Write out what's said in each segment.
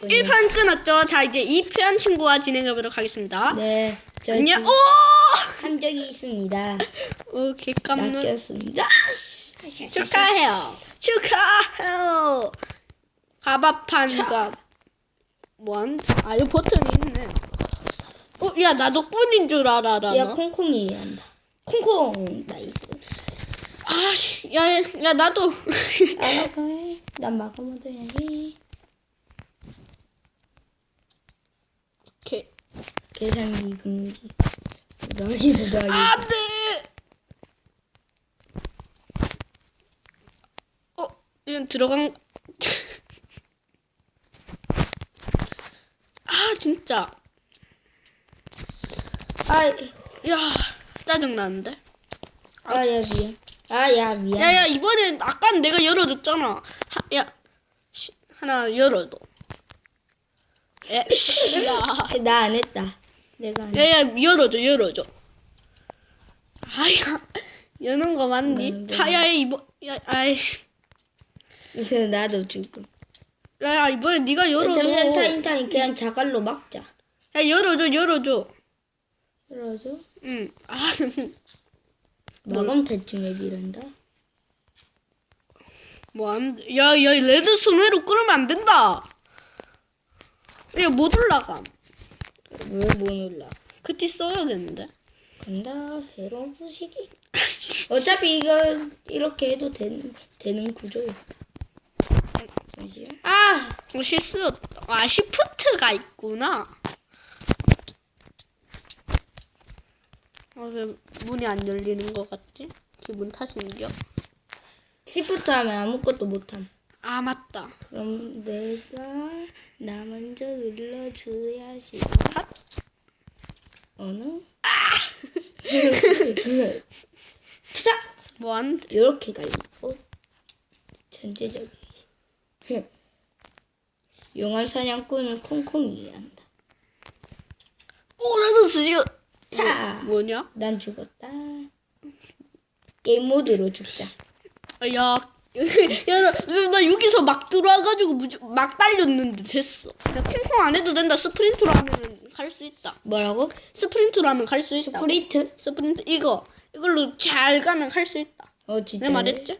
끊었군요. 1편 끊었죠. 자, 이제 2편 친구와 진행해 보도록 하겠습니다. 네, 저 안녕. 오! 한 적이 있습니다. 오, 개깜놀. 낚였습니다. 축하해요. 축하해요. 가바판과 뭔? 아, 이 버튼이 있네. 어, 야, 나도 꾼인 줄 알아, 나. 야, 콩콩이 한다. 콩콩 나이스. 아, 씨, 야, 야, 야, 나도. 알아서 해. 난 먼저 해야지. 이렇게. 계산기 금지. 부정하기 부정하기. 안 돼! 어, 이건 들어간. 아, 진짜. 아, 야, 짜증나는데? 아, 야 미안. 아, 야 미안. 야, 야, 이번엔 아까 내가 열어줬잖아. 하, 야, 시, 하나 열어도. 에. 나 안 했다. 내가 안. 야, 야, 열어줘, 열어줘. 아야, 여는 거 맞니? 네, 네. 하야, 이번, 야, 아이씨. 그래서 나도 죽고. 야, 야, 이번에 네가 열어줘. 잠시만 타임 타임 그냥 자갈로 막자. 야, 열어줘, 열어줘. 그러죠? 응. 아, 마감 대충 앱이란다. 뭐 안, 돼. 야, 야, 레드스톤 회로 끌으면 안 된다. 야, 못 올라감. 왜 못 올라? 그티 써야겠는데. 간다 해로 부시기. 어차피 이거 이렇게 해도 되는 되는 구조였다. 잠시만. 아, 어, 실수였다. 아, 시프트가 있구나. 아, 왜 문이 안 열리는 것 같지? 기분 탓인겨? 시프트 하면 아무것도 못함. 아, 맞다. 그럼 내가 나 먼저 눌러줘야지. 핫. 어느? 투자. 뭐 안, 돼. 이렇게 갈리고 전체적이지. 용암 사냥꾼은 콩콩이 한다. 오, 나도 드디어. 자, 뭐냐? 난 죽었다. 게임 모드로 죽자. 아, 야. 야, 나, 나 여기서 막 들어와가지고 무조, 막 달렸는데 됐어. 야, 콩콩 안 해도 된다. 스프린트로 하면 갈 수 있다. 뭐라고? 스프린트로 하면 갈 수 있다. 스프리트? 스프린트 이거 이걸로 잘 가면 갈 수 있다. 어 진짜. 내 말했지?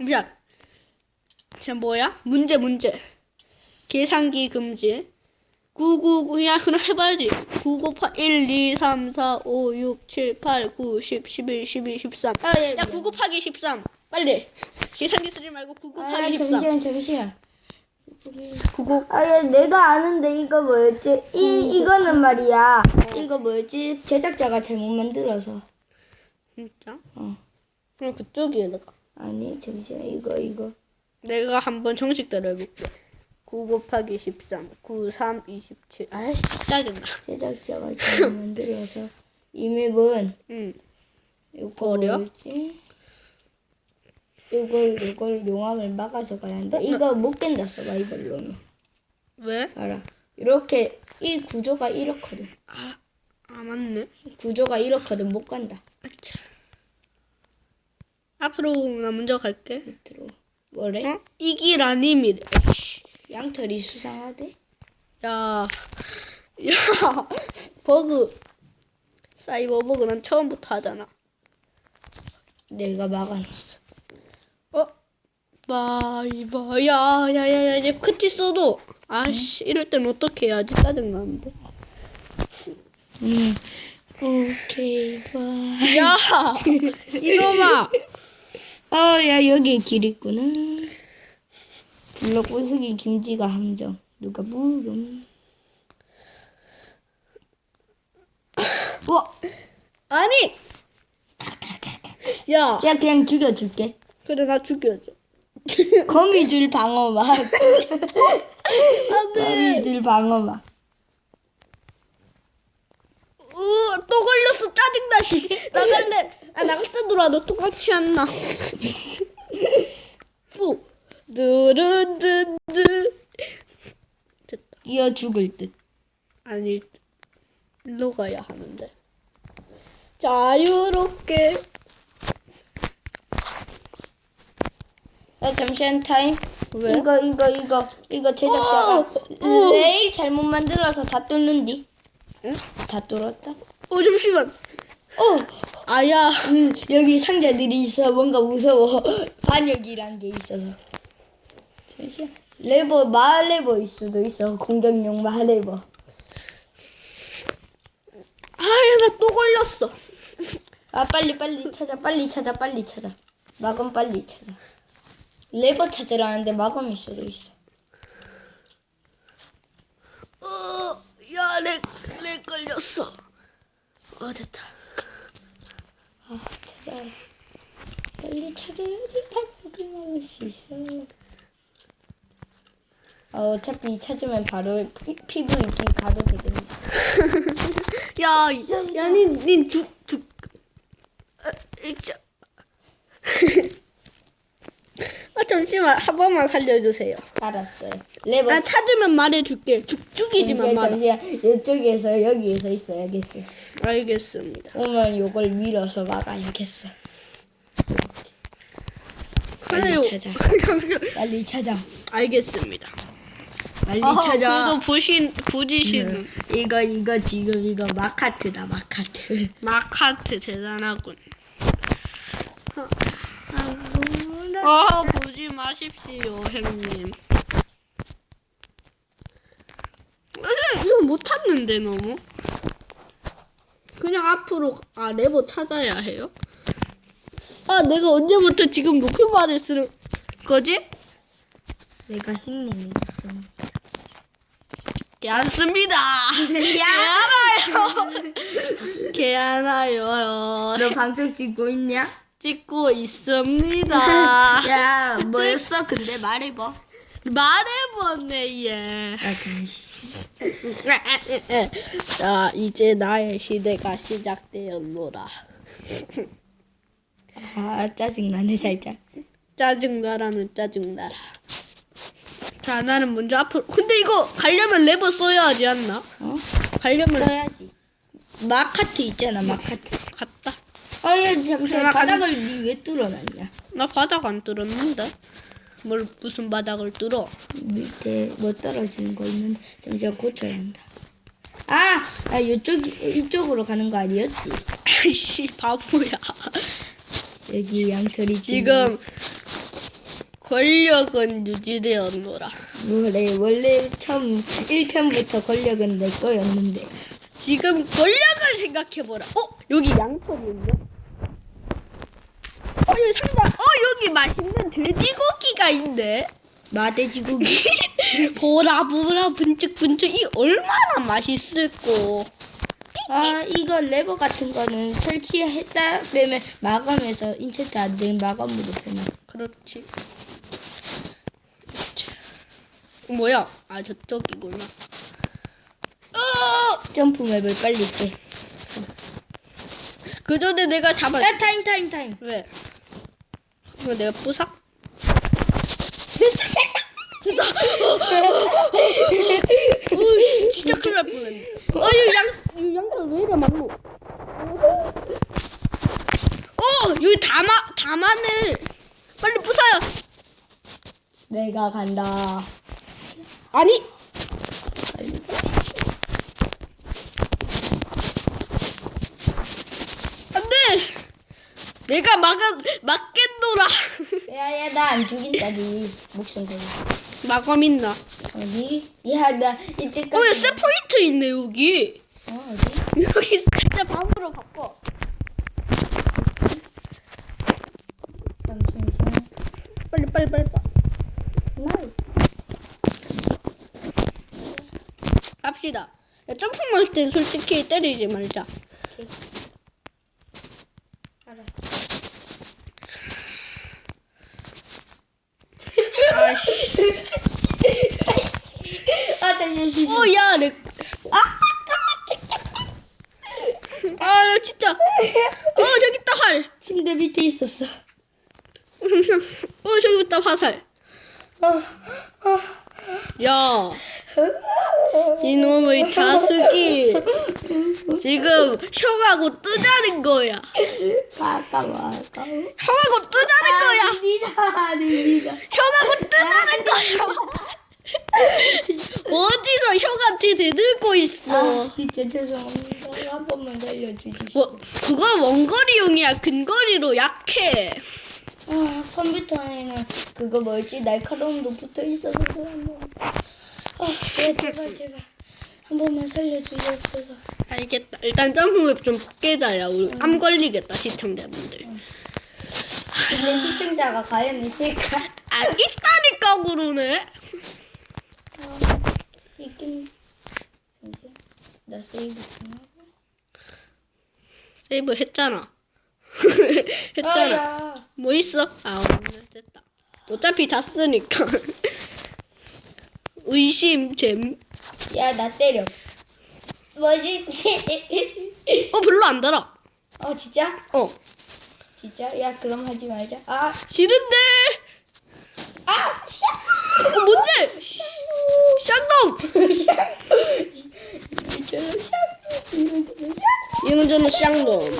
미안. 자 뭐야? 문제 문제. 계산기 금지. 999야 그럼 해봐야지. 998 1 2 3 4 5 6 7 8 9 10 11 12 13. 아, 예, 야 미안. 9 곱하기 13. 빨리. 계산기 쓰지 말고 9아 곱하기 13. 잠시만 잠시만. 99 아야 내가 아는데 이거 뭐였지? 이 이거는 말이야. 이거 뭐였지? 제작자가 잘못 만들어서. 진짜? 어. 그럼 그쪽이에다가. 아니 잠시만 이거 이거. 내가 한번 정식대로 해볼게. 9 곱하기 13, 9, 3, 27. 아이씨, 짜증나. 제작자가 잘못 만들어서 이 맵은 응. 이거 버려? 뭐였지? 이걸 이걸 용암을 막아서 가야 한다. 이거 못 깬다 서바이벌로는. 왜? 알아. 이렇게 이 구조가 이렇거든. 아, 아 맞네. 구조가 이렇거든 못 간다. 아차. 앞으로 나 먼저 갈게. 밑으로. 뭐래? 어? 이길 아님이래. 씨. 양털이 수상하대. 야, 야, 버그. 사이버 버그 난 처음부터 하잖아. 내가 막아놨어. 어? 바이바. 야, 야, 야, 야, 이제 크티 써도. 아씨, 이럴 땐 어떻게 해야지? 짜증나는데. 음. 오케이 봐. 야, 이놈아. 어, 야 여기 길 있구나. 블럭 부수기 김지가 함정. 누가 물음. 와, 아니. 야, 야 그냥 죽여줄게. 그래 나 죽여줘. 거미줄 방어막. 거미줄 방어막. 으, 또 걸렸어. 짜증나. 씨. 나갈래. 아, 나갈 때 들어와. 너 똑같이 안 나. 푸. 두루두두. 됐다. 뛰어 죽을 듯. 아니, 일로 가야 하는데. 자유롭게. 야 잠시만 타임. 왜? 이거 이거 이거 이거 제작자가 어! 레일 잘못 만들어서 다 뚫는디. 응? 다 뚫었다. 어 잠시만. 어, 아야. 음, 여기 상자들이 있어. 뭔가 무서워. 반역이란 게 있어서. 잠시만. 레버 마을 레버일 수도 있어. 공격용 마을 레버. 아야 나또 걸렸어. 아 빨리 빨리 찾아 빨리 찾아 빨리 찾아. 마검 빨리 찾아. 레버 찾으라는데 마검일 수도 있어. 어, 어야렉 렉 걸렸어. 어 됐다. 아 찾아. 빨리 찾아야지 반역을 막을 수 있어. 아, 어차피 찾으면 바로 피, 피부 입기 가려게 됩니다. 야, 야닌닌죽죽 아, 진짜. 아 잠시만 한 번만 살려주세요. 알았어요. 레버 나 찾으면 말해줄게. 죽죽이지만 잠시만 말아. 잠시만 이쪽에서 여기에서 있어야겠어. 알겠습니다. 그러면 요걸 밀어서 막아야겠어. 빨리. 찾아. 빨리 찾아. 알겠습니다. 빨리 아하, 찾아. 그거 보신 보지시는 이거 이거 지금 이거 마카트다 마카트. 마카트 대단하군. 아, 아 보지 마십시오 형님. 사실 이거 못 찾는데 너무. 그냥 앞으로 아 레버 찾아야 해요. 아 내가 언제부터 지금 높임말을 쓰는 거지? 내가 형님이. 괜찮습니다. 개알아요. 개알아요. 너 방송 찍고 있냐? 찍고 있습니다. 야 뭐였어? 근데 말해봐. 말해보네 얘. 아. 자 이제 나의 시대가 시작되었노라. 아 짜증나네 살짝. 짜증나라는 짜증나라. 자 나는 먼저 앞으로. 근데 이거 가려면 레버 써야 하지 않나? 어? 가려면 써야지. 마카트 있잖아 마카트. 갔다. 아야 잠시만 전화 간- 바닥을 니 왜 뚫어놨냐? 나 바닥 안 뚫었는데. 뭘 무슨 바닥을 뚫어? 밑에 뭐 떨어지는 거 있는데 잠시만 고쳐야 한다. 아, 아 이쪽 이쪽으로 가는 거 아니었지? 아이씨 바보야. 여기 양털이 지금 권력은 유지되었노라. 원래 원래 처음 1편부터 권력은 내 거였는데 지금 권력을 생각해보라. 어? 여기 양털이 있네. 어, 여기 상자. 어, 여기 맛있는 돼지고기가 있네. 마대지고기 보라, 보라, 분쩍. 이 얼마나 맛있을꼬. 아 이거 레버 같은 거는 설치했다 빼면 마감해서 인체트 안된 마감으로 되나 그렇지. 뭐야? 아, 저쪽이구나. 어! 점프 맵을 빨리 깨. 그 전에 내가 잡아. 아 타임 타임 타임. 왜? 이거 내가 부삭? 오, 진짜 큰일 날 뻔했네. 아, 이 양, 이 양털 왜 이래 많노? 어, 여기 다마, 다마네. 빨리 부숴요. 내가 간다. 아니. 안 돼. 내가 막아, 막겠노라. 야야 나 안 죽인다 니 목숨 걸고. 마감 있나? 어디? 야나 이때까지. 어, 야, 세 포인트 있네, 여기. 어 어디? 여기 진짜 밤으로 바꿔. 잠시만. 빨리, 빨리, 빨리. 빨리. 나 이. 갑시다. 야, 점프만 할땐 솔직히 때리지 말자. 아씨. 아 잠시만. 어, 야, 내. 아, 아, 나 진짜. 어, 저기 있다, 활. 침대 밑에 있었어. 어, 저기 있다, 화살. 어, 어, 야, 이놈의 자식이 지금 형하고 뜨자는 거야. 아까워 아까워 형하고 뜨자는 거야. 아닙니다 아닙니다 형하고 뜨자는 거야. 어디서 형한테 대들고 있어. 아 진짜 죄송합니다 한 번만 살려주십시오 뭐 그건 원거리용이야. 근거리로 약해. 아 컴퓨터에는 그거 뭐였지 날카로움도 붙어 있어서 그런데 아 네, 제발 제발 한 번만 살려주시옵소서 알겠다. 일단 점프맵 좀 깨자야. 우리 암 걸리겠다 시청자분들. 근데 시청자가 과연 있을까? 아 있다니까 그러네. 아, 있긴 잠시만 나 세이브 좀 하고 세이브 했잖아. 했잖아. 아야 뭐 있어? 아, 없네. 됐다. 어차피 다 쓰니까. 의심, 잼. 야 나 때려 멋있지? 어, 별로 안 달아. 어 진짜? 어. 진짜? 야 그럼 하지 말자 아! 싫은데. 아! 샤! 어, 뭔데? 샹동! 이처럼 샤! 이런 샤! 이놈저는 샹동.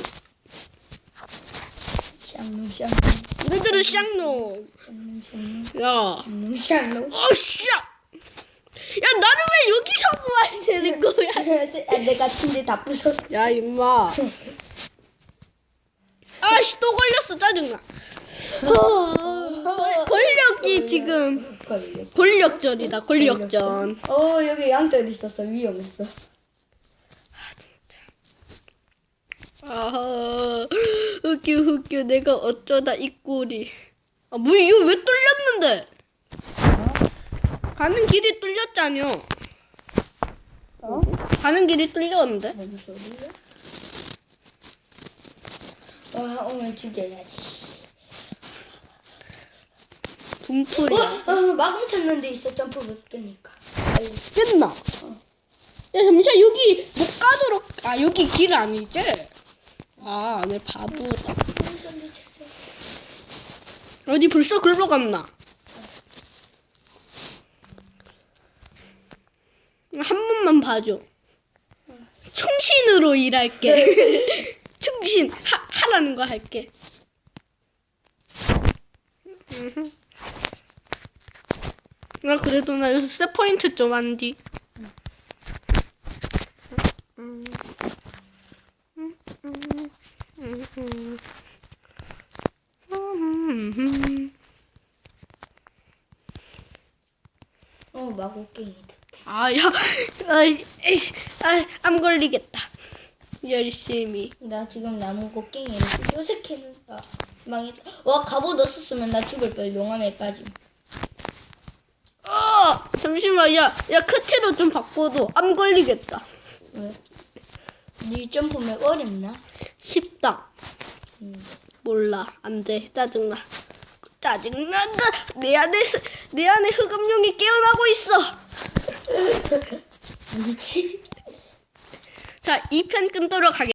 샹놈 샹놈 이놈저는 샹동. 샹놈 샹놈 야. 샹놈 샹놈 어, 씨! 야, 나는 왜 여기서 부활이 되는 거야? 아, 내가 침대 다 부쉈어 야, 임마. 아씨, 또 걸렸어. 짜증나. 어, 권력이 지금 권력전이다. 권력전. 어 여기 양털 있었어 위험했어 아, 흑규 흑규 내가 어쩌다 이 꼴이. 아, 뭐 이거 왜 뚫렸는데? 가는 길이 뚫렸잖여. 어? 가는 길이 뚫렸는데? 뭔 소리야? 와 오면 죽여야지 어? 둠풀이야. 어 마금 찾는 데 있어 점프 못 빨리 됐나? 야 잠시만 여기 못 가도록 아 여기 길 아니지? 아, 내 바보다. 어디 벌써 글로 갔나? 한 번만 봐줘. 충신으로 일할게. 충신 하, 하라는 거 할게. 나 그래도 나 여기서 세 포인트 좀 한디. 어 마곡갱이 아, 야, 아, 아, 암 걸리겠다. 열심히. 나 지금 나무 곡괭이를 요새캐는 아 망했 와 갑옷 넣었으면 나 죽을 뻔 용암에 빠짐 어, 잠시만, 야, 야, 크치로 좀 바꿔도 암 걸리겠다. 왜? 네 점프맵 어렵나? 쉽다. 음. 몰라, 안 돼, 짜증나. 짜증난다. 내 안에 스, 내 안에 흑암룡이 깨어나고 있어. 뭐지? 자, 2편 끊도록 하겠습니다.